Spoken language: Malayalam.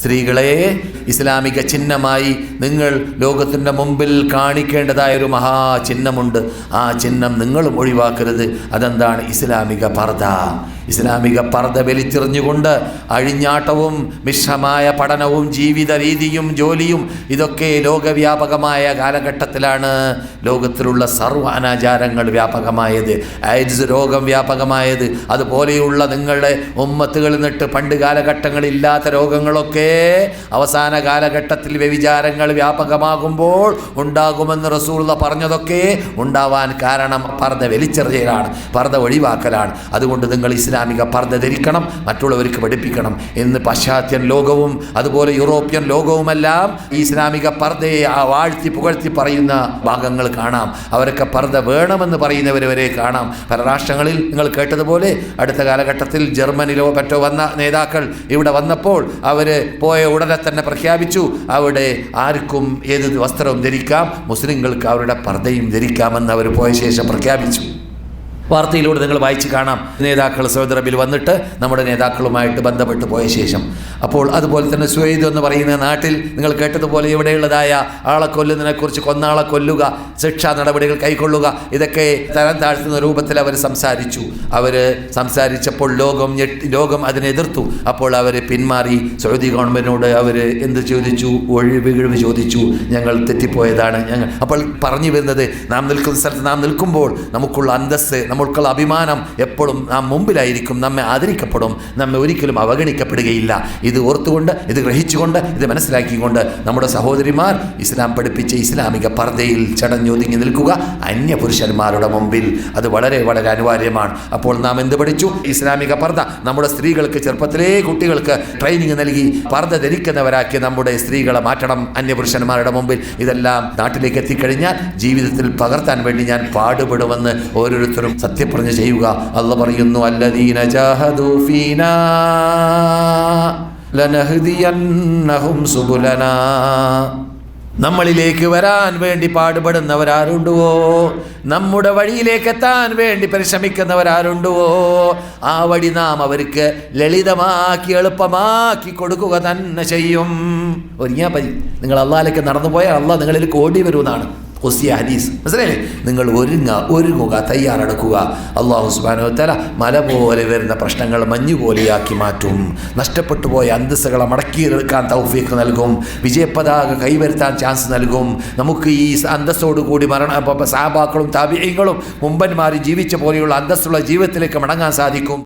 സ്ത്രീകളെ ഇസ്ലാമിക ചിഹ്നമായി നിങ്ങൾ ലോകത്തിന്റെ മുമ്പിൽ കാണിക്കേണ്ടതായ ഒരു മഹാ ചിഹ്നമുണ്ട്. ആ ചിഹ്നം നിങ്ങളും ഒഴിവാക്കരുത്. അതെന്താണ്? ഇസ്ലാമിക പർദ ഇസ്ലാമിക പർദ വലിച്ചെറിഞ്ഞുകൊണ്ട് അഴിഞ്ഞാട്ടവും മിശ്രമായ പഠനവും ജീവിത രീതിയും ജോലിയും ഇതൊക്കെ ലോകവ്യാപകമായ കാലഘട്ടത്തിലാണ് ലോകത്തിലുള്ള സർവ അനാചാരങ്ങൾ വ്യാപകമായത്. എയ്ഡ്സ് രോഗം വ്യാപകമായത്. അതുപോലെയുള്ള നിങ്ങളുടെ ഉമ്മത്തുകളിൽ നിന്നിട്ട് പണ്ട് കാലഘട്ടങ്ങളില്ലാത്ത രോഗങ്ങളൊക്കെ അവസാന കാലഘട്ടത്തിൽ വ്യവിചാരങ്ങൾ വ്യാപകമാകുമ്പോൾ ഉണ്ടാകുമെന്ന് റസൂള്ള പറഞ്ഞതൊക്കെ ഉണ്ടാവാൻ കാരണം പർദ്ദ വലിച്ചെറിയലാണ് പർദ്ദ ഒഴിവാക്കലാണ്. അതുകൊണ്ട് നിങ്ങൾ ഇസ്ലാമിക പർദ്ദ ധരിക്കണം മറ്റുള്ളവർക്ക് പഠിപ്പിക്കണം എന്ന് പാശ്ചാത്യൻ ലോകവും അതുപോലെ യൂറോപ്യൻ ലോകവുമെല്ലാം ഈ ഇസ്ലാമിക പർദ്ദയെ ആ വാഴ്ത്തി പുകഴ്ത്തി പറയുന്ന ഭാഗങ്ങൾ കാണാം. അവരൊക്കെ പർദ്ദ വേണമെന്ന് പറയുന്നവർ വരെ കാണാം. പല രാഷ്ട്രങ്ങളിൽ നിങ്ങൾ കേട്ടതുപോലെ അടുത്ത കാലഘട്ടത്തിൽ ജർമ്മനിലോ മറ്റോ വന്ന നേതാക്കൾ ഇവിടെ വന്നപ്പോൾ അവർ പോയ ഉടനെ തന്നെ പ്രഖ്യാപിച്ചു അവിടെ ആർക്കും ഏത് വസ്ത്രവും ധരിക്കാം മുസ്ലിങ്ങൾക്ക് അവരുടെ പർദ്ദയും ധരിക്കാമെന്ന് അവർ പോയ ശേഷം പ്രഖ്യാപിച്ചു. വാർത്തയിലൂടെ നിങ്ങൾ വായിച്ച് കാണാം. നേതാക്കൾ സൗദി അറേബ്യയിൽ വന്നിട്ട് നമ്മുടെ നേതാക്കളുമായിട്ട് ബന്ധപ്പെട്ട് പോയ ശേഷം. അപ്പോൾ അതുപോലെ തന്നെ സുവൈദ് എന്ന് പറയുന്ന നാട്ടിൽ നിങ്ങൾ കേട്ടതുപോലെ ഇവിടെയുള്ളതായ ആളെ കൊല്ലുന്നതിനെക്കുറിച്ച് കൊന്നാളെ കൊല്ലുക ശിക്ഷാ നടപടികൾ കൈക്കൊള്ളുക ഇതൊക്കെ തരം താഴ്ത്തുന്ന രൂപത്തിൽ അവർ സംസാരിച്ചു. അവർ സംസാരിച്ചപ്പോൾ ലോകം ലോകം അതിനെ എതിർത്തു. അപ്പോൾ അവർ പിന്മാറി സൗദി ഗവൺമെന്റിനോട് അവർ എന്ത് ചോദിച്ചു? ഒഴിവിഴിവ് ചോദിച്ചു. ഞങ്ങൾ തെറ്റിപ്പോയതാണ് ഞങ്ങൾ അപ്പോൾ പറഞ്ഞു വരുന്നത് നാം നിൽക്കുന്ന സ്ഥലത്ത് നാം നിൽക്കുമ്പോൾ നമുക്കുള്ള അന്തസ്സ് നമുക്കുള്ള അഭിമാനം എപ്പോഴും നാം മുമ്പിലായിരിക്കും. നമ്മെ ആദരിക്കപ്പെടും. നമ്മെ ഒരിക്കലും അവഗണിക്കപ്പെടുകയില്ല. ഇത് ഓർത്തുകൊണ്ട് ഇത് ഗ്രഹിച്ചുകൊണ്ട് ഇത് മനസ്സിലാക്കിക്കൊണ്ട് നമ്മുടെ സഹോദരിമാർ ഇസ്ലാം പഠിപ്പിച്ച ഇസ്ലാമിക പർദ്ദയിൽ ചടഞ്ഞൊതുങ്ങി നിൽക്കുക. അന്യപുരുഷന്മാരുടെ മുമ്പിൽ അത് വളരെ വളരെ അനിവാര്യമാണ്. അപ്പോൾ നാം എന്ത് പഠിച്ചു? ഇസ്ലാമിക പർദ്ദ നമ്മുടെ സ്ത്രീകൾക്ക് ചെറുപ്പത്തിലേ കുട്ടികൾക്ക് ട്രെയിനിങ് നൽകി പർദ്ദ ധരിക്കുന്നവരാക്കി നമ്മുടെ സ്ത്രീകളെ മാറ്റണം അന്യപുരുഷന്മാരുടെ മുമ്പിൽ. ഇതെല്ലാം നാട്ടിലേക്ക് എത്തിക്കഴിഞ്ഞാൽ ജീവിതത്തിൽ പകർത്താൻ വേണ്ടി ഞാൻ പാടുപെടുമെന്ന് ഓരോരുത്തരും സത്യപ്രതിജ്ഞ ചെയ്യുക. അള്ള പറയുന്നു അല്ലദീന ജാഹദൂ ഫീനാ നമ്മളിലേക്ക് വരാൻ വേണ്ടി പാടുപെടുന്നവരാരുണ്ടുവോ? നമ്മുടെ വഴിയിലേക്ക് എത്താൻ വേണ്ടി പരിശ്രമിക്കുന്നവരാരുണ്ടുവോ? ആ വഴി നാം അവർക്ക് ലളിതമാക്കി എളുപ്പമാക്കി കൊടുക്കുക തന്നെ ചെയ്യും. ഒരുങ്ങിയാൽ പരി നിങ്ങൾ അള്ളാലേക്ക് നടന്നു പോയാൽ അള്ളാഹ് നിങ്ങളിൽ കോടി വരുമെന്നാണ് ഹുസിയ ഹദീസ്. മനസ്സിലായി നിങ്ങൾ ഒരുങ്ങുക ഒരുങ്ങുക തയ്യാറെടുക്കുക. അള്ളാഹു സുബാനോ തല മല പോലെ വരുന്ന പ്രശ്നങ്ങൾ മഞ്ഞു പോലെയാക്കി മാറ്റും. നഷ്ടപ്പെട്ടു പോയ അന്തസ്സുകളെ മടക്കിയെടുക്കാൻ തൗഫീഖ് നൽകും. വിജയപതാക കൈവരുത്താൻ ചാൻസ് നൽകും. നമുക്ക് ഈ അന്തസ്സോടു കൂടി മരണ സാബാക്കളും താപിയങ്ങളും മുമ്പന്മാർ ജീവിച്ച പോലെയുള്ള അന്തസ്സുള്ള ജീവിതത്തിലേക്ക് മടങ്ങാൻ സാധിക്കും.